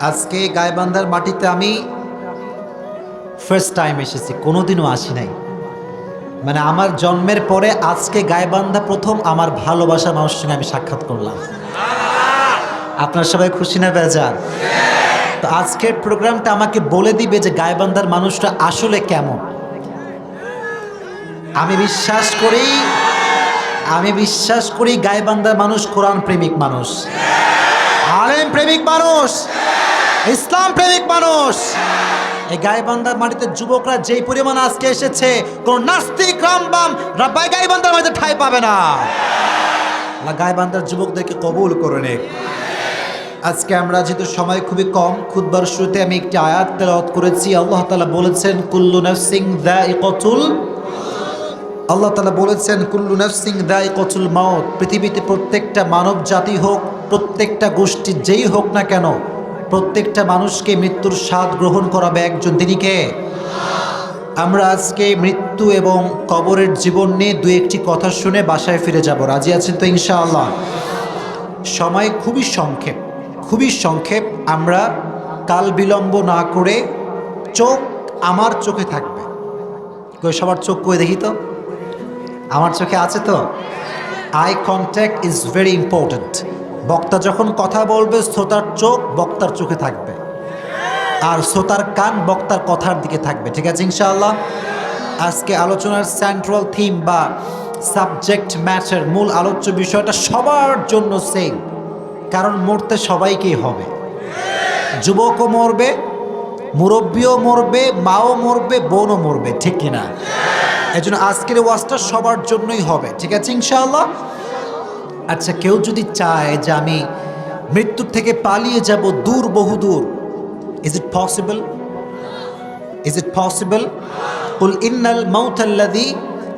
আজকে গায়বান্ধার মাটিতে আমি ফার্স্ট টাইম এসেছি, কোনোদিনও আসি নাই। মানে আমার জন্মের পরে আজকে গায়বান্ধা প্রথম আমার ভালোবাসা মানুষের সঙ্গে আমি সাক্ষাৎ করলাম। আপনার সবাই খুশি না বেজার? তো আজকের প্রোগ্রামটা আমাকে বলে দিবে যে গায়বান্ধার মানুষটা আসলে কেমন। আমি বিশ্বাস করি, আমি বিশ্বাস করি গায়বান্ধার মানুষ কোরআন প্রেমিক মানুষ। আলেম প্রেমিক মানুষ। ইসলাম প্রেমিক মানুষ। এই গাইবান্ধার মাটিতে যুবকরা যেই পরিমাণ আজকে এসেছে, কোন নাস্তিক রামবাম রাব্বাই গাইবান্ধার মাটিতে ঠাই পাবে না। গাইবান্ধার যুবকদেরকে কবুল করে নে আজকে আমরা যেহেতু সময় খুবই কম খুদবার শুরুতে আমি একটি আয়াত তেলাওয়াত করেছি। আল্লাহ তাআলা বলেছেন, কুল্লু নাফসিং দাইকাতুল আল্লাহ তালা বলেছেন, কুল্লু নাফসিং দায় কচুল মাওত। পৃথিবীতে প্রত্যেকটা মানব জাতি হোক, প্রত্যেকটা গোষ্ঠী যেই হোক না কেন প্রত্যেকটা মানুষকে মৃত্যুর স্বাদ গ্রহণ করাবে একজন। তিনি কে? আমরা আজকে মৃত্যু এবং কবরের জীবন নিয়ে দু একটি কথা শুনে বাসায় ফিরে যাব। রাজি আছেন তো ইনশাআল্লাহ? সময় খুবই সংক্ষেপ খুবই সংক্ষেপ। আমরা কাল বিলম্ব না করে চোখ আমার চোখে থাকবে। কই, সবার চোখ কই দেখি তো? আমার চোখে আছে তো? Eye contact is very important বক্তা যখন কথা বলবে, শ্রোতার চোখ বক্তার চোখে থাকবে। আর শ্রোতার কান বক্তার কথার দিকে থাকবে। ঠিক আছে, ইনশাআল্লাহ? আজকে আলোচনার সেন্ট্রাল থিম বা সাবজেক্ট ম্যাচের মূল আলোচ্য বিষয়টা সবার জন্য সেম কারণ মরতে সবাইকেই হবে। যুবকও মরবে, মুরব্বীও মরবে, মাও মরবে, বোনও মরবে, ঠিক কিনা? এই জন্য আজকের ওয়াজটা সবার জন্যই হবে। ঠিক আছে, ইনশাআল্লাহ? আচ্ছা কেউ যদি চায় যে আমি মৃত্যুর থেকে পালিয়ে যাব দূর, বহু দূর is it possible is it possible কুল ইন্নাল মাউতাল্লাযী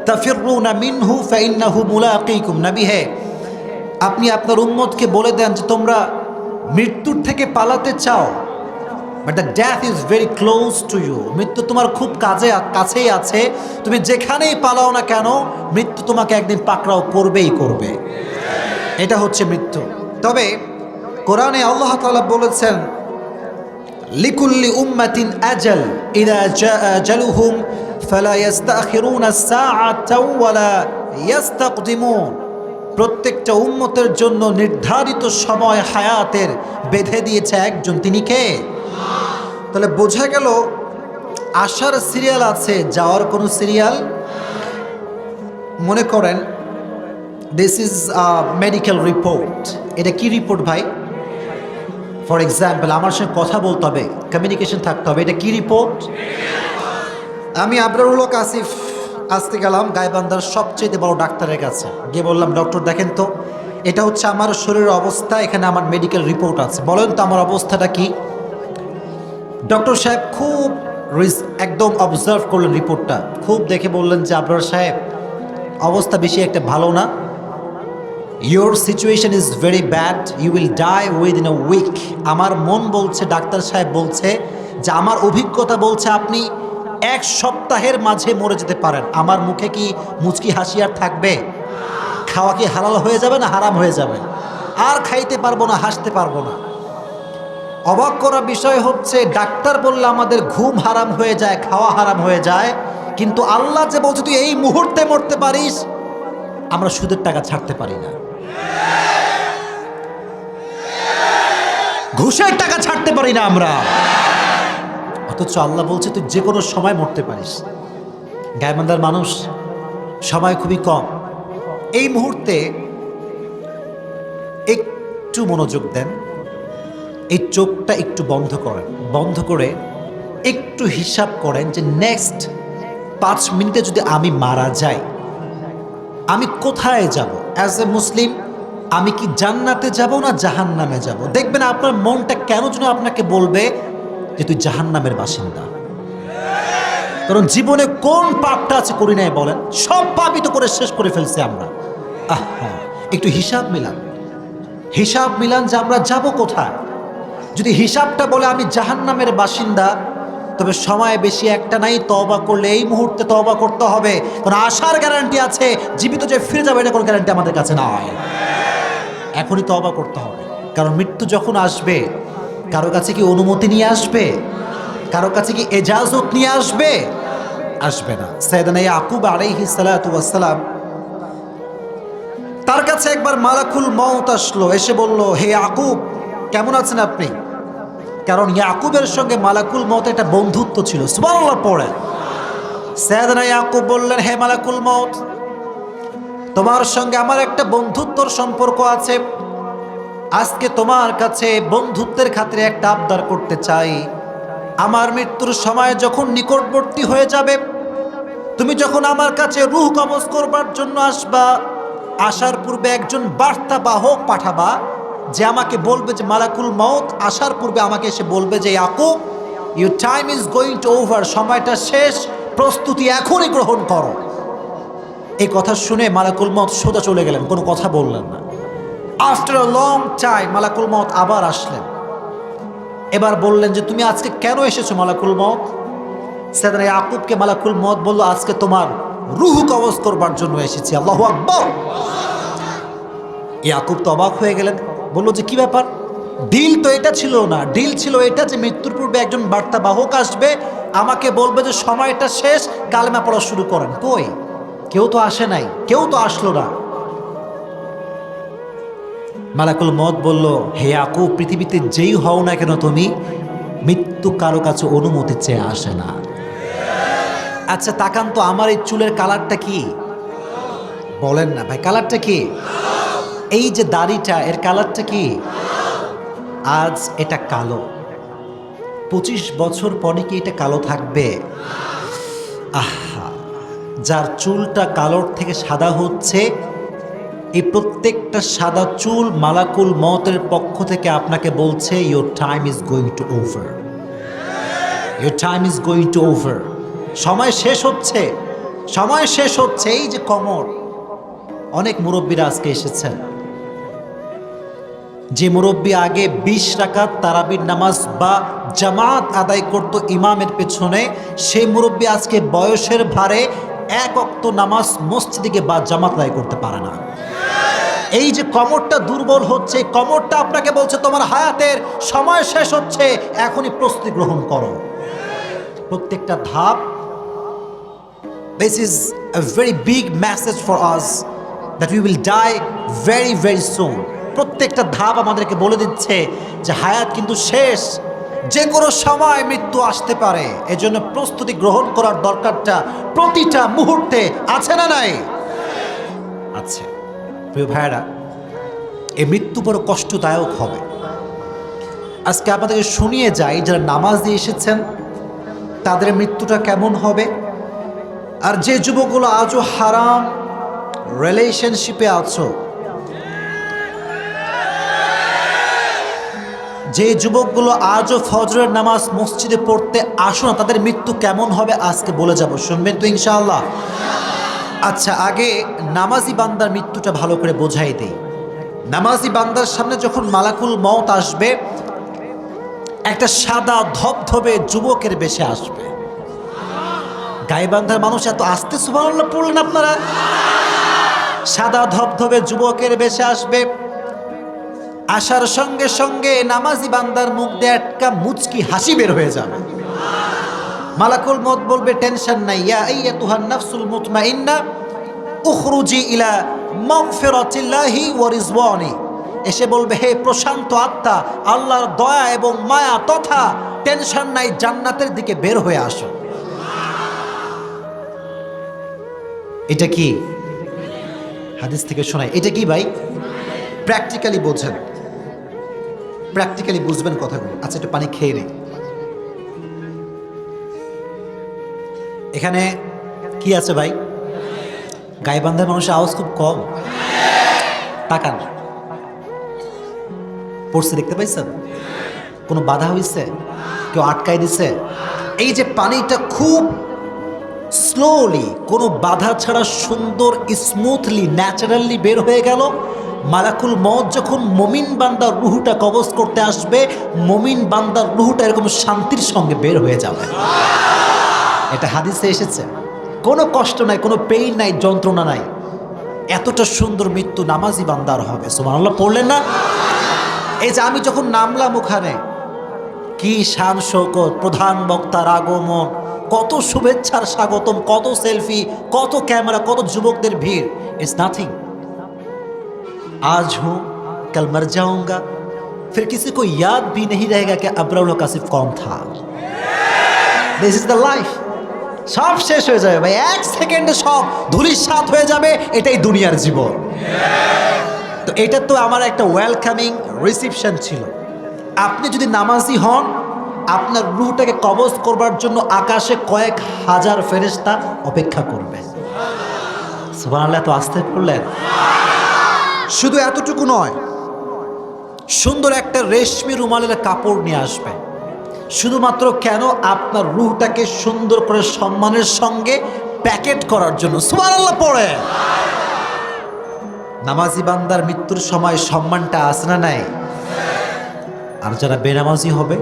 তাফিরুনা মিনহু ফাইন্নাহু মুলাকিকুম নবী হে আপনি আপনার উম্মতকে বলে দেন যে তোমরা মৃত্যুর থেকে পালাতে চাও। But the death is very close to you মৃত্যু তোমার খুব কাজে কাছেই আছে। তুমি যেখানেই পালাও না কেন, মৃত্যু তোমাকে একদিন পাকড়াও করবেই করবে। এটা হচ্ছে মৃত্যু। তবে কোরআনে আল্লাহ তালা বলেছেন, লিকুল্লি উম্মাতিন আজাল, ইদা জালুহুম ফালা ইস্তাখিরুনা সাআতাও ওয়ালা ইস্তাকদিমুন প্রত্যেকটা উম্মতের জন্য নির্ধারিত সময় হায়াতের বেঁধে দিয়েছে একজন। তিনি কে? তাহলে বোঝা গেল আসার সিরিয়াল আছে, যাওয়ার কোনো সিরিয়াল। মনে করেন দিস ইজ মেডিকেল রিপোর্ট এটা কি রিপোর্ট ভাই? ফর এক্সাম্পল আমার সঙ্গে কথা বলতে হবে কমিউনিকেশন থাকতে হবে, এটা কি রিপোর্ট আমি আবরারুল হক আসিফ, আসতে গেলাম গাইবান্ধার সবচেয়ে বড় ডাক্তারের কাছে। গিয়ে বললাম, ডক্টর, দেখেন তো, এটা হচ্ছে আমার শরীরের অবস্থা, এখানে আমার মেডিকেল রিপোর্ট আছে। বলেন তো, আমার অবস্থাটা কি? ডক্টর সাহেব খুব একদম অবজার্ভ করলেন রিপোর্টটা খুব দেখে বললেন যে, আপনার সাহেব, অবস্থা বেশি একটা ভালো না। Your situation is very bad you will die within a week আমার মন বলছে, ডাক্তার সাহেব বলছে যে, আমার অভিজ্ঞতা বলছে আপনি এক সপ্তাহের মাঝে মরে যেতে পারেন। আমার মুখে কি মুচকি হাসি আর থাকবে? খাওয়া কি হালাল হয়ে যাবে না হারাম হয়ে যাবে? আর খাইতে পারব না, হাসতে পারব না। অবাক করা বিষয় হচ্ছে, ডাক্তার বললে আমাদের ঘুম হারাম হয়ে যায়, খাওয়া হারাম হয়ে যায়, কিন্তু আল্লাহ যে বলছে, তুই এই মুহূর্তে মরতে পারিস, আমরা সুদের টাকা ছাড়তে পারি না। ঘুষের টাকা ছাড়তে পারি না আমরা। অথচ আল্লাহ বলছে, তুই যে কোনো সময় মরতে পারিস। গায়মান্দার মানুষ, সময় খুবই কম। এই মুহূর্তে একটু মনোযোগ দেন। এই চোখটা একটু বন্ধ করেন। বন্ধ করে একটু হিসাব করেন যে নেক্সট পাঁচ মিনিটে যদি আমি মারা যাই, আমি কোথায় যাব? অ্যাজ এ মুসলিম আমি কি জান্নাতে যাব না জাহান্নামে যাব? দেখবেন আপনার মনটা কেন যেন আপনাকে বলবে যে তুই জাহান্নামের বাসিন্দা। কারণ জীবনে কোন পাপটা আছে করি নাই বলেন, সব পাপই তো করে শেষ করে ফেলছি আমরা। আহা, একটু হিসাব মিলান। হিসাব মিলান যে আমরা যাব কোথায়? যদি হিসাবটা বলে আমি জাহান্নামের বাসিন্দা, তবে সময় বেশি একটা নাই তবা করলে এই মুহূর্তে তবা করতে হবে। কারণ আসার গ্যারান্টি আছে, জীবিত যে ফিরে যাবে এটা কোনো গ্যারান্টি আমাদের কাছে না নয় এখনই তবা করতে হবে। কারণ মৃত্যু যখন আসবে, কারও কাছে কি অনুমতি নিয়ে আসবে? কারও কাছে কি এজাজত নিয়ে আসবে? আসবে না। সৈয়দনা আকুব আলাইহি সালাতু ওয়াসসালাম তার কাছে একবার মালাকুল মউত আসলো। এসে বলল, হে ইয়াকুব কেমন আছেন আপনি? কারণ ইয়াকুবের সঙ্গে মালাকুল মত একটা বন্ধুত্ব ছিল। সুবহানাল্লাহ পড়ে। সৈয়দনা ইয়াকুব বললেন, হে মালাকুল মত তোমার সঙ্গে আমার একটা বন্ধুত্বর সম্পর্ক আছে। আজকে তোমার কাছে বন্ধুত্বের খাতিরে একটা আবদার করতে চাই। আমার মৃত্যুর সময় যখন নিকটবর্তী হয়ে যাবে, তুমি যখন আমার কাছে রুহ কবজ করবার জন্য আসবা, আসার পূর্বে একজন বার্তা বাহক পাঠাবা যে আমাকে বলবে যে মালাকুল মত আসার পূর্বে আমাকে এসে বলবে যে, Yakub you time is going to over সময়টা শেষ, প্রস্তুতি এখনই গ্রহণ করো। এই কথা শুনে মালাকুল মত সোজা চলে গেলেন, কোনো কথা বললেন না। আফটার আ লং টাইম মালাকুল মত আবার আসলেন। এবার বললেন যে, তুমি আজকে কেন এসেছ মালাকুল মত সেদিন ইয়াকুবকে মালাকুল মত বলল, আজকে তোমার রুহ কবজ করবার জন্য এসেছি। আল্লাহ আকবর! ইয়াকুব তো অবাক হয়ে গেলেন। বলল যে, কি ব্যাপার? ডিল তো এটা ছিল না। ডিল ছিল এটা যে মৃত্যুর পূর্বে একজন বার্তা বাহক আসবে, আমাকে বলবে যে, সময়টা শেষ, কালেমা পড়া শুরু করেন। কই? কেউ তো আসে নাই, কেউ তো আসলো না। মালাকুল মত বলল, হে আকু পৃথিবীতে যেই হও না কেন তুমি, মৃত্যু কারও কাছে অনুমতি চেয়ে আসে না। আচ্ছা তাকান তো, আমার এই চুলের কালারটা কি? বলেন না ভাই, কালারটা কি? এই যে দাড়িটা, এর কালারটা কি? আজ এটা কালো। পঁচিশ বছর পরে কি এটা কালো থাকবে? আহা, যার চুলটা কালোর থেকে সাদা হচ্ছে, এই প্রত্যেকটা সাদা চুল মালাকুল মতের পক্ষ থেকে আপনাকে বলছে your time is going to over your time is going to over সময় শেষ হচ্ছে, সময় শেষ হচ্ছে, এই যে কমর। অনেক মুরব্বীরা আজকে এসেছেন। যে মুরব্বী আগে বিশ রাকাত তারাবির নামাজ বা জামাত আদায় করত ইমামের পেছনে, সেই মুরব্বী আজকে বয়সের ভারে এক অক্ত নামাজ মসজিদে বা জামাত আদায় করতে পারে না। এই যে কমরটা দুর্বল হচ্ছে কমরটা আপনাকে বলছে, তোমার হায়াতের সময় শেষ হচ্ছে, এখনই প্রস্তুতি গ্রহণ করো। প্রত্যেকটা ধাপ this is a very big message for us that we will die very very soon প্রত্যেকটা ধাপ আমাদেরকে বলে দিচ্ছে যে হায়াত কিন্তু শেষ। যে কোনো সময় মৃত্যু আসতে পারে। এজন্য প্রস্তুতি গ্রহণ করার দরকারটা প্রতিটা মুহূর্তে আছে না নাই? আছে। প্রিয় ভাইয়েরা, এই মৃত্যু বড় কষ্টদায়ক হবে। আজকে আপনাদেরকে শুনিয়ে যাই, যারা নামাজ দিয়ে এসেছেন, তাদের মৃত্যুটা কেমন হবে? আর যে যুবকগুলো আজও হারাম রিলেশনশিপে আছো যে যুবকগুলো আজও ফজরের নামাজ মসজিদে পড়তে আসো না, তাদের মৃত্যু কেমন হবে আজকে বলে যাব। শুনবেন তো ইনশাআল্লাহ। আচ্ছা আগে নামাজি বান্দার মৃত্যুটা ভালো করে বোঝাই দেই। নামাজি বান্দার সামনে যখন মালাকুল মত আসবে, একটা সাদা ধবধবে যুবকের বেশে আসবে। গাইবান্ধার মানুষ এত আস্তে, সুবহানাল্লাহ, পড়লেন আপনারা? সাদা ধবধবে যুবকের বেশে আসবে। আসার সঙ্গে সঙ্গে নামাজি বান্দার মুখ দিয়ে একটা মুচকি হাসি বের হয়ে যাবে। মালাকুল মত বলবে, টেনশন নাই, ইয়া ইয়া আইয়াতুহান নাফসুল মুতমাইন্না, উখরুজি ইলা মাগফিরাতিল্লাহি ওয়া রিজওয়ানি। এসে বলবে, হে প্রশান্ত আত্মা, আল্লাহর দয়া এবং মায়া তথা টেনশন নাই, জান্নাতের দিকে বের হয়ে আসো। এটা কি? হাদিস থেকে শোনায়। এটা কি ভাই? প্র্যাকটিক্যালি বোঝেন। প্র্যাকটিক্যালি বুঝবেন কথাগুলো। আচ্ছা একটু পানি খেয়ে নেই। এখানে কি আছে ভাই? গাইবান্ধার মানুষের আওয়াজ খুব কম। তাকান। পড়ছে, দেখতে পাইছেন? কোনো বাধা হয়েছে কেউ আটকাই দিছে? এই যে পানিটা খুব স্লোলি কোনো বাধা ছাড়া সুন্দর স্মুথলি ন্যাচারালি বের হয়ে গেল। মালাকুল মত যখন মমিন বান্দার রুহুটা কবজ করতে আসবে, মমিন বান্দার রুহুটা এরকম শান্তির সঙ্গে বের হয়ে যাবে। এটা হাদিসে এসেছে। কোনো কষ্ট নাই, কোনো পেইন নাই, যন্ত্রণা নাই। এতটা সুন্দর মৃত্যু নামাজি বান্দার হবে। সুবহানাল্লাহ, পড়লেন না? এই যে আমি যখন নামলাম ওখানে, কি শান শৌকত, প্রধান বক্তার আগমন, কত শুভেচ্ছার স্বাগতম, কত সেলফি, কত ক্যামেরা, কত যুবকদের ভিড়। ইটস নাথিং आज हूं कल मर जाऊंगा फिर किसी को याद भी नहीं रहेगा कि अब्राउल कासिफ कौन था দিস ইজ দ্য লাইফ সব শেষ হয়ে যাবে ভাই এক সেকেন্ডে সব ধুলির সাথ হয়ে যাবে এটাই দুনিয়ার জীবন তো এটা তো আমার একটা ওয়েলকামিং রিসিপশন ছিল আপনি যদি নামাজি হন আপনার রুহটাকে কবজ করবার জন্য আকাশে কয়েক হাজার ফেরেশতা অপেক্ষা করবে সুবহানাল্লাহ তো আসতে করলেন শুধু এতটুকু নয়, সুন্দর একটা রেশমি রুমালের কাপড় নিয়ে আসবে। শুধুমাত্র কেন আপনার রুহটাকে সুন্দর করে সম্মানের সঙ্গে প্যাকেট করার জন্য। সুবহানাল্লাহ, পড়ে। নামাজি বান্দার মৃত্যুর সময় সম্মানটা আসে না নাই? আর যারা বেনামাজি হবে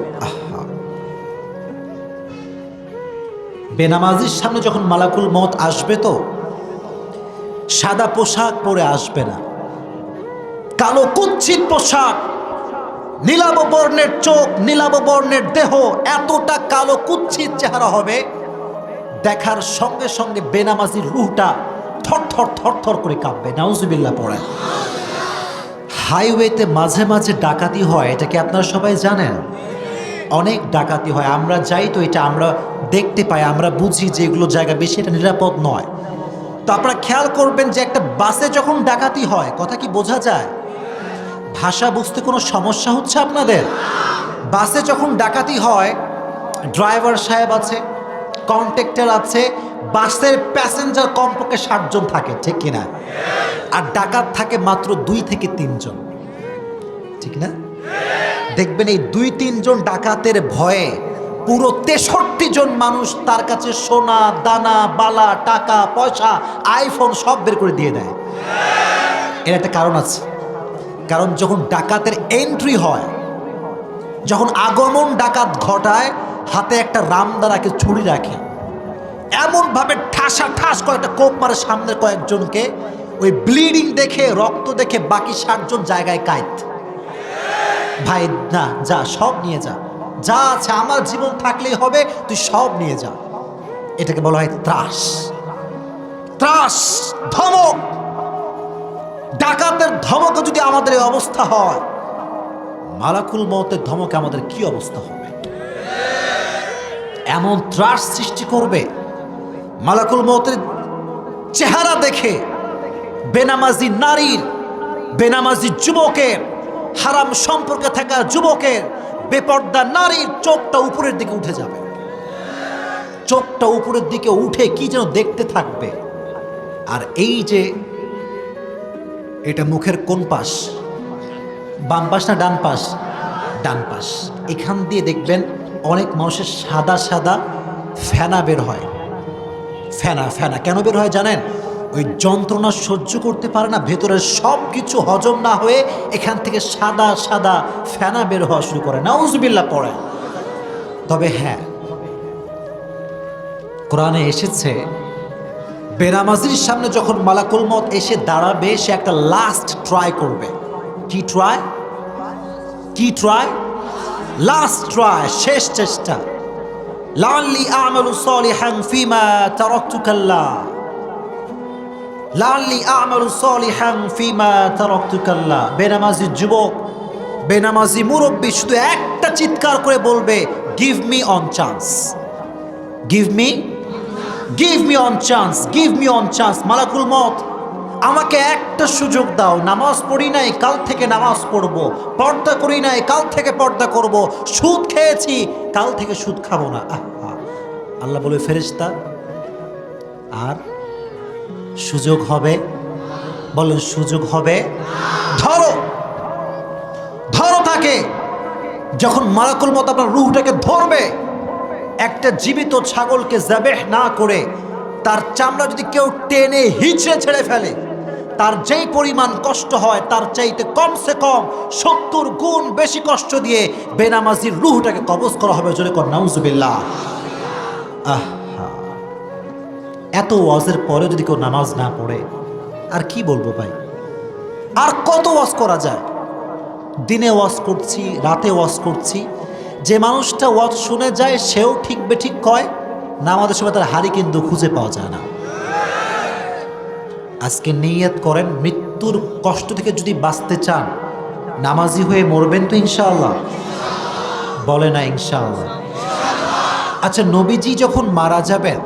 বেনামাজির সামনে যখন মালাকুল মত আসবে তো, সাদা পোশাক পরে আসবে না। কালো কুচ্ছিত পোশাক নীলাব বর্ণের চোখ নীলাব বর্ণের দেহ, এতটা কালো কুচ্ছিত চেহারা হবে, দেখার সঙ্গে সঙ্গে বেনামাজির রুহটা থর থর থর থর করে কাঁপবে। নাউজুবিল্লা পড়ে হাইওয়েতে মাঝে মাঝে ডাকাতি হয়, এটা কি আপনারা সবাই জানেন? অনেক ডাকাতি হয়, আমরা যাই তো এটা আমরা দেখতে পাই, আমরা বুঝি যে এগুলো জায়গা বেশি, এটা নিরাপদ নয়। তো আপনারা খেয়াল করবেন যে একটা বাসে যখন ডাকাতি হয়, কথা কি বোঝা যায়? ভাষা বুঝতে কোনো সমস্যা হচ্ছে আপনাদের? বাসে যখন ডাকাতি হয়, ড্রাইভার সাহেব আছে, কন্ট্রাক্টর আছে, বাসের প্যাসেঞ্জার কমপক্ষে ষাটজন থাকে, ঠিক কিনা আর ডাকাত থাকে মাত্র দুই থেকে তিনজন। ঠিক না? দেখবেন এই দুই, তিনজন ডাকাতের ভয়ে পুরো তেষট্টি জন মানুষ তার কাছে সোনা, দানা, বালা, টাকা, পয়সা, আইফোন সব বের করে দিয়ে দেয়। এর একটা কারণ আছে। কারণ যখন ডাকাতের এন্ট্রি হয়, যখন আগমন ডাকাত ঘটায়, হাতে একটা রামদারাকে ছুরি রাখে। এমনভাবে ঠাসা ঠাস কয়েকটা কোপ মারে সামনের কয়েকজনকে, ওই ব্লিডিং দেখে, রক্ত দেখে বাকি ষাটজন জায়গায় কায়ত। ভাই, না, যা, সব নিয়ে যা। যা আছে, আমার জীবন থাকলেই হবে, তুই সব নিয়ে যা। এটাকে বলা হয় ত্রাস। ত্রাস, ধমক। ডাকাতের ধমকে যদি আমাদের এই অবস্থা হয়, মালাকুল মতের ধমকে আমাদের কি অবস্থা হবে? এমন ত্রাস সৃষ্টি করবে, মালাকুল মতের চেহারা দেখে বেনামাজি নারীর, বেনামাজি যুবকের, হারাম সম্পর্কে থাকা যুবকের বেপর্দা নারীর চোখটা উপরের দিকে উঠে যাবে। চোখটা উপরের দিকে উঠে কি যেন দেখতে থাকবে। আর এই যে এটা মুখের কোন পাশ? বাম পাশ না ডান পাশ? ডান পাশ। এখান দিয়ে দেখবেন অনেক মানুষের সাদা সাদা ফেনা বের হয়। ফেনা ফেনা। কেন বের হয় জানেন? ওই যন্ত্রণা সহ্য করতে পারে না, ভেতরের সব কিছু হজম না হয়ে এখান থেকে সাদা সাদা ফেনা বের হওয়া শুরু করে। নাউজবিল্লা পড়ে। তবে হ্যাঁ কোরআনে এসেছে বেনামাজির সামনে যখন মালাকুল মত এসে দাঁড়াবে, সে একটা লাস্ট ট্রাই করবে। কি ট্রাই কি ট্রাই লাস্ট ট্রাই শেষ চেষ্টা। লাল্লি আমালু সলিহান ফিমা তারাকতু কাল্লা লাল্লি আমালু সলিহান ফিমা তারাকতু কাল্লা বেনামাজি যুবক, বেনামাজি মুরব্বী শুধু একটা চিৎকার করে বলবে give me on chance give me give me on chance give me on chance মালাকুল মত আমাকে একটা সুযোগ দাও, নামাজ পড়ি নাই, কাল থেকে নামাজ পড়ব। পর্দা করি নাই, কাল থেকে পর্দা করব। সুদ খেয়েছি, কাল থেকে সুদ খাব না। আল্লাহ বলে, ফেরেশতা, আর সুযোগ হবে? বলেন, সুযোগ হবে? ধরো ধরো তাকে। যখন মালাকুল মত আপনার রুহটাকে ধরবে একটা জীবিত ছাগলকে জাবেহ না করে তার চামড়া যদি কেউ টেনে হিচড়ে ছেড়ে ফেলে, তার যেই পরিমাণ কষ্ট হয়, তার চাইতে কমসে কম সত্তর গুণ বেশি কষ্ট দিয়ে বেনামাজির রুহটাকে কবজ করা হবে। জোরে কর, নাউজুবিল্লাহ। আহা এত ওয়াজের পরে যদি কেউ নামাজ না পড়ে, আর কি বলব ভাই? আর কত ওয়াজ করা যায়? দিনে ওয়াজ করছি, রাতে ওয়াজ করছি যে মানুষটা ওয়াজ শুনে যায়, সেও ঠিক বেঠিক কয় না আমাদের সময় তার হাড়ি কিন্তু খুঁজে পাওয়া যায় না। আজকে নিয়ত করেন, মৃত্যুর কষ্ট থেকে যদি বাঁচতে চান, নামাজি হয়ে মরবেন তো ইনশাআল্লাহ। বলে না ইনশাআল্লাহ। আচ্ছা নবীজি যখন মারা যাবেন,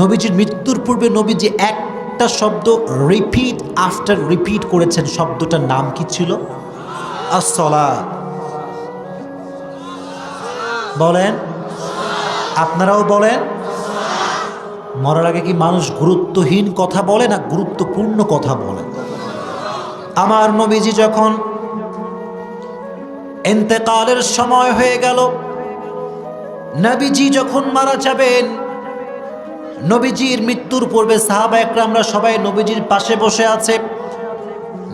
নবীজির মৃত্যুর পূর্বে নবীজি একটা শব্দ রিপিট আফটার রিপিট করেছেন, শব্দটার নাম কি ছিল? আসলা বলেন? আপনারাও বলেন? মরার আগে কি মানুষ গুরুত্বহীন কথা বলে না গুরুত্বপূর্ণ কথা বলে? আমার নবীজি যখন এন্তেকালের সময় হয়ে গেল, নবীজি যখন মারা যাবেন, নবীজির মৃত্যুর পূর্বে সাহাবা একরামরা সবাই নবীজির পাশে বসে আছে,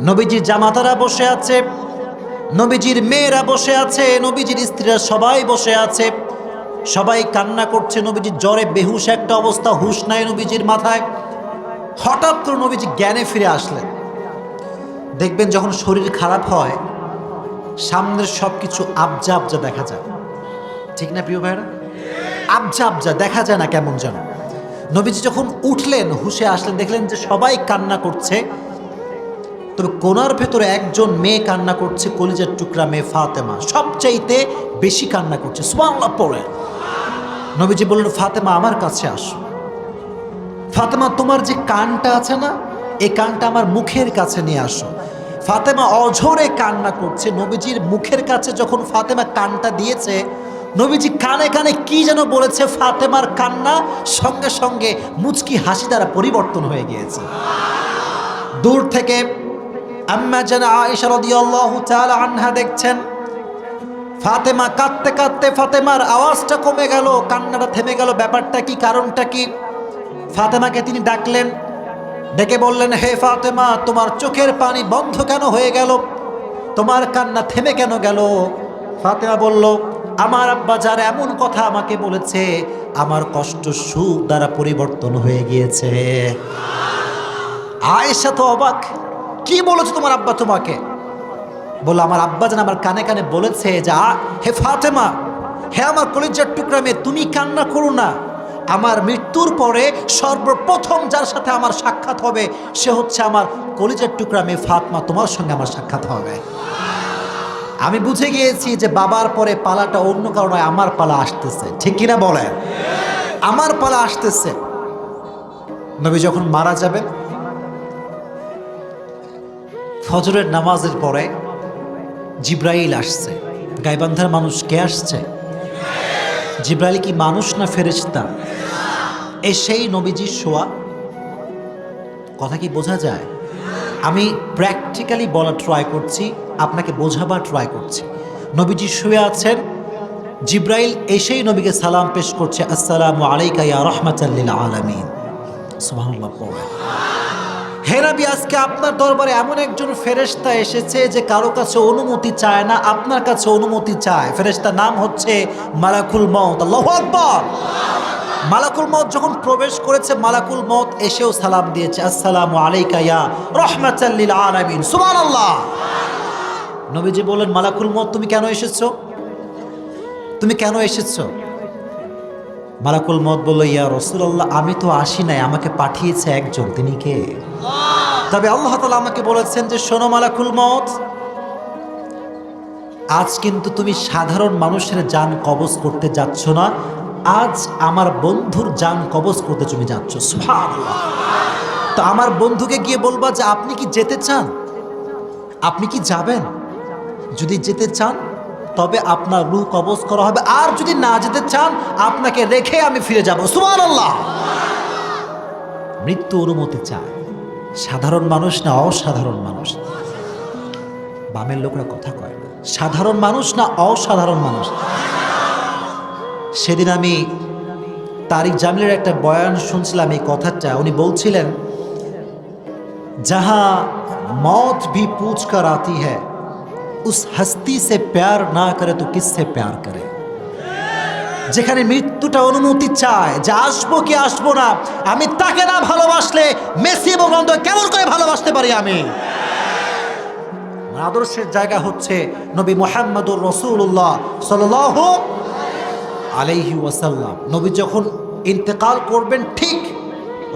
নবীজির জামাতারা বসে আছে নবীজির মেয়েরা বসে আছে, নবীজির স্ত্রীরা সবাই বসে আছে। সবাই কান্না করছে, নবীজির জ্বরে বেহুশ একটা অবস্থা, হুশ নাই নবীজির মাথায়। হঠাৎ করে নবীজি জ্ঞানে ফিরে আসলেন। দেখবেন যখন শরীর খারাপ হয়, সামনের সব কিছু আবজা আবজা দেখা যায়। ঠিক না প্রিয় ভাইরা আবজা আবজা দেখা যায় না কেমন যেন। নবীজি যখন উঠলেন, হুশে আসলেন, দেখলেন যে সবাই কান্না করছে। তবে কোনার ভেতরে একজন মেয়ে কান্না করছে, কলিজার টুকরা মেয়ে ফাতেমা। সবচাইতে বেশি কান্না করছে। সুবাংলা পড়ে নবীজি বললেন, ফাতেমা, আমার কাছে আসো। ফাতেমা, তোমার যে কানটা আছে না, এই কানটা আমার মুখের কাছে নিয়ে আসো। ফাতেমা, অঝরে কান্না করছে। নবীজির মুখের কাছে যখন ফাতেমা কানটা দিয়েছে, নবীজি কানে কানে কি যেন বলেছে, ফাতেমার কান্না সঙ্গে সঙ্গে মুচকি হাসি দ্বারা পরিবর্তন হয়ে গিয়েছে। দূর থেকে আম্মা যেন আয়েশা রাদিয়াল্লাহু তাআলা আনহা দেখছেন, ফাতেমা কাঁদতে কাঁদতে ফাতেমার আওয়াজটা কমে গেল, কান্নাটা থেমে গেল, ব্যাপারটা কি, কারণটা কি? ফাতেমাকে তিনি ডাকলেন, ডেকে বললেন, হে ফাতেমা, তোমার চোখের পানি বন্ধ কেন হয়ে গেল? তোমার কান্না থেমে কেন গেল? ফাতেমা বলল, আমার আব্বা যার এমন কথা আমাকে বলেছে, আমার কষ্ট সুখ দ্বারা পরিবর্তন হয়ে গিয়েছে। আয়েশা তো অবাক কি বলেছে তোমার আব্বা তোমাকে? বলল, আমার আব্বা যেন আমার কানে কানে বলেছে যে হে ফাতেমা, হে আমার কলেজের টুকরা মেয়ে, তুমি কান্না করো না। আমার মৃত্যুর পরে সর্বপ্রথম যার সাথে আমার সাক্ষাৎ হবে, সে হচ্ছে আমার কলিজার টুকরা মেয়ে ফাতমা। তোমার সঙ্গে আমার সাক্ষাৎ হবে। আমি বুঝে গিয়েছি যে বাবার পরে পালাটা অন্য কারণে আমার পালা আসতেছে। ঠিক কিনা বলেন? আমার পালা আসতেছে। নবী যখন মারা যাবেন ফজরের নামাজের পরে জিব্রাইল আসছে। গাইবান্ধার মানুষ কে আসছে? জিব্রাইল কি মানুষ না ফেরেশতা? এ সেই নবীজির শোয়া। কথা কি বোঝা যায়? আমি প্র্যাকটিক্যালি বলা ট্রাই করছি, আপনাকে বোঝাবার ট্রাই করছি। নবীজি শুয়ে আছেন। জিব্রাইল এসেই নবীকে সালাম পেশ করছে, আসসালামু আলাইকা ইয়া রহমাতাল্লিল আলামিন। সুবহানাল্লাহ পড়ে হে নবী আজকে আপনার দরবারে এমন একজন ফেরেশতা এসেছে যে কারও কাছে অনুমতি চায় না, আপনার কাছে অনুমতি চায়। ফেরেস্তার নাম হচ্ছে মালাকুল মত আল্লাহু আকবার! মালাকুল মত যখন প্রবেশ করেছে, মালাকুল মত এসেও সালাম দিয়েছে। আসসালামু আলাইকা ইয়া রাহমাতাল্লিল আলামিন। সুবহানাল্লাহ! নবীজি বললেন, মালাকুল মত তুমি কেন এসেছ? তুমি কেন এসেছ? মালাকুল মত বলল, ইয়া রসুল্লাহ আমি তো আসি নাই, আমাকে পাঠিয়েছে একজন, তিনি কে? তবে আল্লাহ তালা আমাকে বলেছেন যে, শোনো মালাকুল মত আজ কিন্তু তুমি সাধারণ মানুষের যান কবজ করতে যাচ্ছ না, আজ আমার বন্ধুর যান কবজ করতে তুমি যাচ্ছ। তো আমার বন্ধুকে গিয়ে বলবা যে, আপনি কি যেতে চান? আপনি কি যাবেন? যদি যেতে চান তবে আপনার রুহ কবজ করা হবে। আর যদি না যেতে চান, আপনাকে রেখে আমি ফিরে যাব। সুমান আল্লাহ মৃত্যু অনুমতি চায়। সাধারণ মানুষ না অসাধারণ মানুষ? বামের লোকরা কথা কয় না। সাধারণ মানুষ না অসাধারণ মানুষ? সেদিন আমি তারিক জামিলের একটা বয়ান শুনছিলাম, এই কথাটা। উনি বলছিলেন, যাহা মত ভি পুচকা রাতি হ্যাঁ উস হস্তি সে প্যার না করে তো কিসে প্যার করে যেখানে মৃত্যুটা অনুমতি চায়, যে আসব কি আসব না, আমি তাকে না ভালোবাসলে মেসি এবং রন্দ কেমন করে ভালোবাসতে পারি আমি? আদর্শের জায়গা হচ্ছে নবী মোহাম্মদুর রসুল্লাহ সাল আলাইহি ওয়াসাল্লাম। নবী যখন ইন্তেকাল করবেন, ঠিক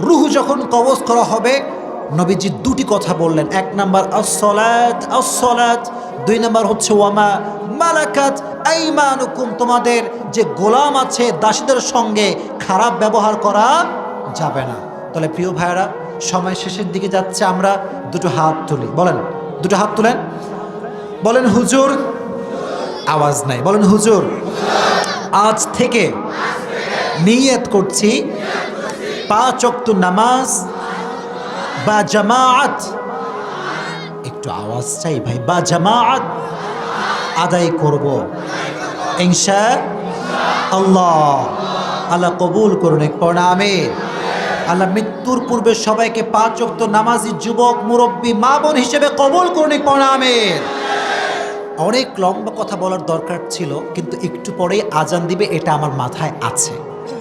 রুহু যখন কবজ করা হবে, নবীজি দুটি কথা বললেন। এক নাম্বার আসলাত আসলাত দুই নম্বর হচ্ছে, ওয়ামা মালাকাত আইমানুকুম তোমাদের যে গোলাম আছে দাসীদের সঙ্গে খারাপ ব্যবহার করা যাবে না। তাহলে প্রিয় ভাইয়েরা, সময় শেষের দিকে যাচ্ছে, আমরা দুটো হাত তুলি। বলেন, দুটো হাত তুলেন। বলেন, হুজুর, আওয়াজ নাই। বলেন, হুজুর, আজ থেকে নিয়ত করছি পাঁচ অক্ত নামাজ বা জামাত একটু আওয়াজ চাই ভাই। বা জামাত, আদায় করব। ইনশা আল্লাহ। আল্লাহ কবুল করুন এক প্রণামে আল্লাহ মৃত্যুর পূর্বে সবাইকে পাঁচ অক্ত নামাজি যুবক, মুরব্বী, মা বোন হিসেবে কবুল করুন এক প্রণামের অনেক লম্বা কথা বলার দরকার ছিল, কিন্তু একটু পরেই আজান দিবে, এটা আমার মাথায় আছে।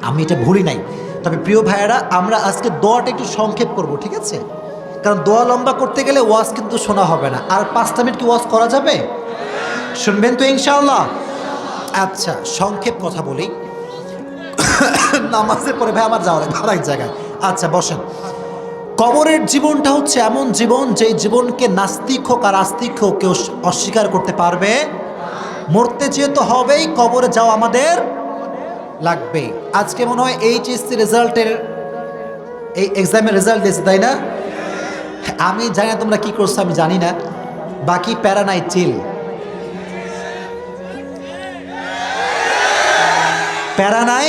আমি এটা ভুলি নাই। তবে প্রিয় ভাইয়েরা, আমরা আজকে দোয়াটা একটু সংক্ষেপ করব, ঠিক আছে? কারণ দোয়া লম্বা করতে গেলে ওয়াজ কিন্তু শোনা হবে না। আর পাঁচটা মিনিট কি ওয়াজ করা যাবে? শুনবেন তো ইনশাআল্লাহ। আচ্ছা সংক্ষেপ কথা বলি। নামাজের পরে ভাই আমার যাওয়া লাগবে আর এক জায়গায়। আচ্ছা বসেন। কবরের জীবনটা হচ্ছে এমন জীবন যে জীবনকে নাস্তিক হোক আর আস্তিক হোক কেউ অস্বীকার করতে পারবে। মরতে যেহেতু হবেই, কবরে যাওয়া আমাদের লাগবে আজকে মনে হয় এইচএসসি রেজাল্টের, এই এক্সামের রেজাল্ট দিয়েছে, তাই না? আমি জানি না তোমরা কি করছ, আমি জানি না। বাকি প্যারা নাই চিল প্যারা নাই?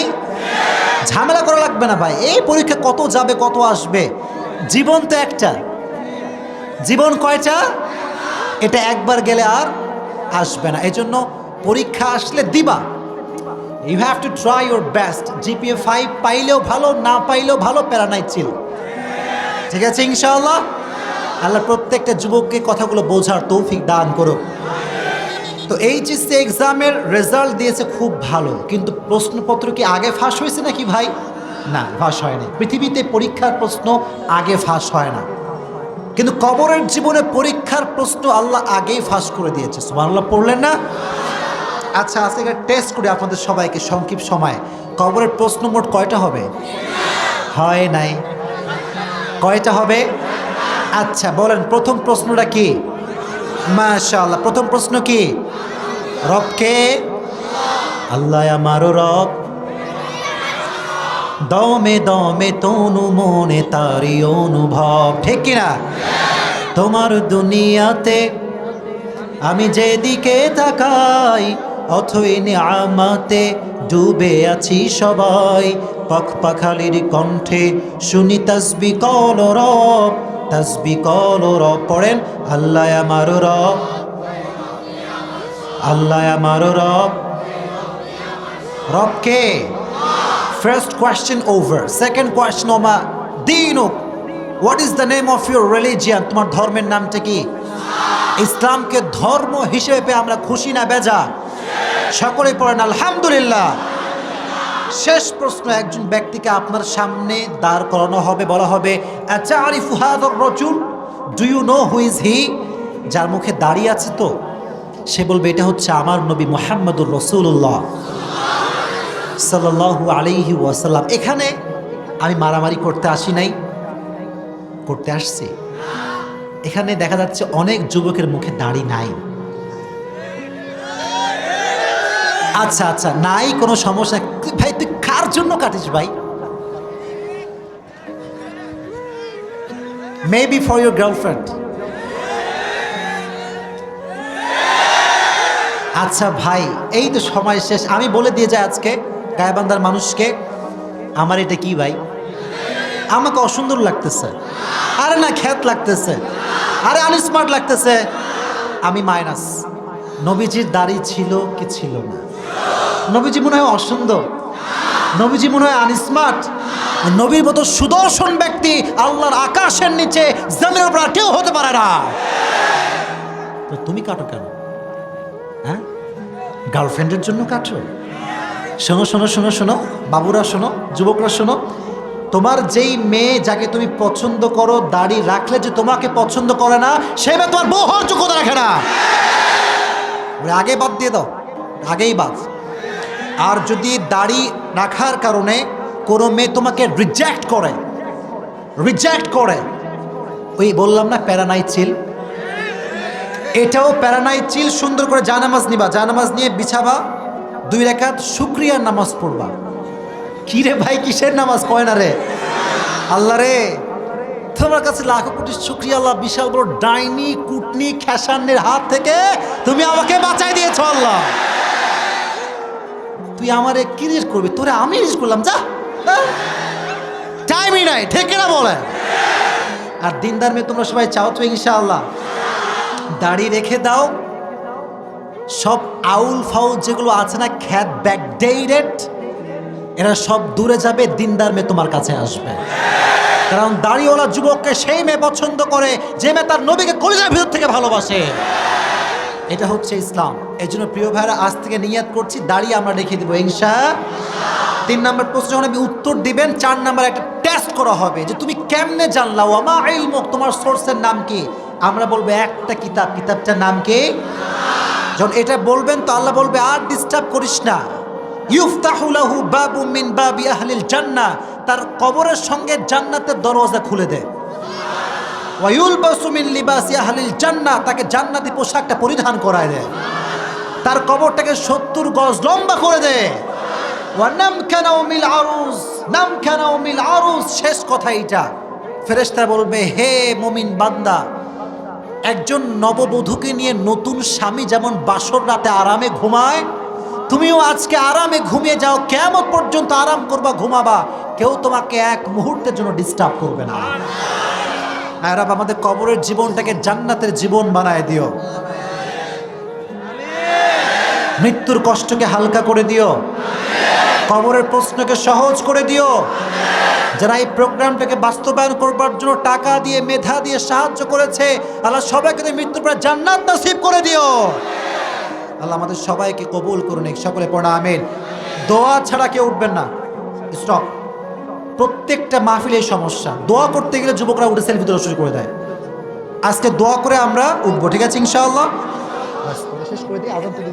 ঝামেলা করা লাগবে না ভাই। এই পরীক্ষা কত যাবে, কত আসবে? জীবন তো একটা। জীবন কয়টা? এটা একবার গেলে আর আসবে না। এই জন্য পরীক্ষা আসলে দিবা। You have to try your best GPA five পাইলেও ভালো, না পাইলেও ভালো প্যারানাই ছিল ঠিক আছে, ইনশাআল্লাহ? আল্লাহ প্রত্যেকটা যুবককে কথাগুলো বোঝার তৌফিক দান করুক। তো এইচএসসি এক্সামের রেজাল্ট দিয়েছে খুব ভালো, কিন্তু প্রশ্নপত্র কি আগে ফাঁস হয়েছে নাকি ভাই? না, ফাঁস হয়নি। পৃথিবীতে পরীক্ষার প্রশ্ন আগে ফাঁস হয় না। কিন্তু কবরের জীবনে পরীক্ষার প্রশ্ন আল্লাহ আগেই ফাঁস করে দিয়েছে। সুবহানাল্লাহ, পড়লেন না? আচ্ছা আজকে টেস্ট করি আপনাদের সবাইকে সংক্ষিপ্ত সময়। কবরের প্রশ্ন মোট কয়টা হবে? হয় নাই। কয়টা হবে? আচ্ছা বলেন, প্রথম প্রশ্নটা কি? মাশাআল্লাহ, প্রথম প্রশ্ন কি? রবকে? আল্লাহ আমারও রব। দমে দমে তনু মনে তারি অনুভব। ঠিক কিনা তোমার দুনিয়াতে আমি যেদিকে তাকাই, অথই আমাতে ডুবে আছি সবাই। পাখ পাখালির কণ্ঠে শুনি তসবি কল রব। তসবি কল র পড়েন, আল্লাহ আমার রব। আল্লাহ আমার রব। রবকে first question over second question ওমা দিন what is the name of your religion তোমার ধর্মের নামটা কি? ইসলামকে ধর্ম হিসেবে আমরা খুশি না বেজা সকলে পড়েন, আলহামদুলিল্লাহ। শেষ প্রশ্ন একজন ব্যক্তিকে আপনার সামনে দাঁড় করানো হবে, বলা হবে রজুল? Do you know who is he যার মুখে দাঁড়িয়ে আছে তো, সে বলবে, এটা হচ্ছে আমার নবী মোহাম্মদুর রসুল্লাহ সাল্লাল্লাহু আলাইহি ওয়াসাল্লাম। এখানে আমি মারামারি করতে আসি নাই, করতে আসছি। এখানে দেখা যাচ্ছে অনেক যুবকের মুখে দাড়ি নাই। আচ্ছা আচ্ছা নাই, কোনো সমস্যা। ভাই, তুই কার জন্য কাটিস ভাই? মেবি ফর ইউর গার্লফ্রেন্ড আচ্ছা ভাই, এই তো সময় শেষ। আমি বলে দিয়ে যাই আজকে গায়েবান্ধার মানুষকে। আমার এটা কি ভাই? আমাকে অসুন্দর লাগতেছে। আরে না, খ্যাত লাগতেছে। আরে আনস্মার্ট লাগতেছে। আমি মাইনাস নবীজির দাড়ি ছিল কি ছিল না? নবীজি মনে হয় অসুন্দর নবীজি মনে হয় আনস্মার্ট। নবীর মতো সুদর্শন ব্যক্তি আল্লাহর আকাশের নিচে জমির উপর কেউ হতে পারে না। তো তুমি কাটো কেন? হ্যাঁ? গার্লফ্রেন্ডের জন্য কাটো। শোনো শোনো শোনো শোনো, বাবুরা শোনো, যুবকরা শোনো, তোমার যেই মেয়ে যাকে তুমি পছন্দ করো, দাড়ি রাখলে যে তোমাকে পছন্দ করে না, সে মেয়ে তোমার হওয়ার যোগ্যতা রাখে না। আগে বাদ দিয়ে দাও। আগেই বাদ। আর যদি দাড়ি রাখার কারণে কোনো মেয়ে তোমাকে রিজেক্ট করে রিজেক্ট করে, ওই বললাম না প্যারানাই চিল? এটাও প্যারানাই চিল, সুন্দর করে জানামাজ নিবা। জানামাজ নিয়ে বিছাবা, দুই রেখাত শুক্রিয়ার নামাজ পড়বা। কি রে ভাই, কিসের নামাজ? কয় না রে? আল্লাহ রে, তোমার কাছে লাখো কোটি শুক্রিয়া আল্লাহ, বিশাল বড় ডাইনি, কুটনি খেসান্নের হাত থেকে তুমি আমাকে বাঁচাই দিয়েছ আল্লাহ। তুই আমারে কি রিস করবি? তোরে আমি রিস করলাম, যা। টাইমই নাই ঠেকে না বলে। আর দিনদার মেয়ে তোমরা সবাই চাও তো ইনশাআল্লাহ। দাড়ি রেখে দাও। সব আউল ফাউল যেগুলো আছে না, খ্যাত ব্যাক ব্যাকডেটেড এরা সব দূরে যাবে, দিনদার মেয়ে তোমার কাছে আসবে। কারণ দাড়িওয়ালা যুবককে সেই মেয়ে পছন্দ করে, যে মেয়ে তার নবীকে কলিজার ভিতর থেকে ভালোবাসে। এটা হচ্ছে ইসলাম। এই জন্য প্রিয় ভাইরা আজ থেকে নিয়াত করছি, দাঁড়িয়ে আমরা রেখে দেবো ইনশা তিন নম্বর প্রশ্ন, যখন আপনি উত্তর দিবেন, চার নম্বর একটা টেস্ট করা হবে যে তুমি কেমনে জানলাও আমা ইলমুক, তোমার সোর্সের নাম কি? আমরা বলব একটা কিতাব। কিতাবটার নাম কি? যখন এটা বলবেন, তো আল্লাহ বলবে, আর ডিস্টার্ব করিস না। ইউফতাহুলাহু বাবু মিন বাবি আহলিল জান্নাহ। তার কবরের সঙ্গে জান্নাতের দরওয়াজা খুলে দেয় ওয়ায়ুল বাসুমিন লিবাসি আহলিল জান্নাহ, তাকে জান্নাতি পোশাকটা পরিধান করায় দেয় তার কবরটাকে সত্তর গজ লম্বা করে দেয় ওয়ানাম মিল আরুস নাম মিল আরুস শেষ কথা এইটা। ফেরেশতা বলবে, হে মুমিন বান্দা, একজন নববধূকে নিয়ে নতুন স্বামী যেমন বাসর রাতে আরামে ঘুমায়, তুমিও আজকে আরামে ঘুমিয়ে যাও কেমন পর্যন্ত আরাম করবা, ঘুমাবা। কেউ তোমাকে এক মুহূর্তের জন্য ডিস্টার্ব করবে না। আর রব, আমাদের কবরের জীবনটাকে জান্নাতের জীবন বানায় দিও। মৃত্যুর কষ্টকে হালকা করে দিও। কবরের প্রশ্নকে সহজ করে দিও। যারা এই প্রোগ্রামটাকে বাস্তবায়ন করবার জন্য টাকা দিয়ে, মেধা দিয়ে সাহায্য করেছে, আল্লাহ সবাইকে মৃত্যুর পর জান্নাত নসিব করে দিও। আল্লাহ আমাদের সবাইকে কবুল করুন, সকলে পড়া আমিন। দোয়া ছাড়া কেউ উঠবেন না। স্টপ প্রত্যেকটা মাহফিলে সমস্যা। দোয়া করতে গেলে যুবকরা উঠে সেলফি তোলা শুরু করে দেয়। আজকে দোয়া করে আমরা উঠবো, ঠিক আছে ইনশাআল্লাহ? শেষ করে দিই, আজান দিলে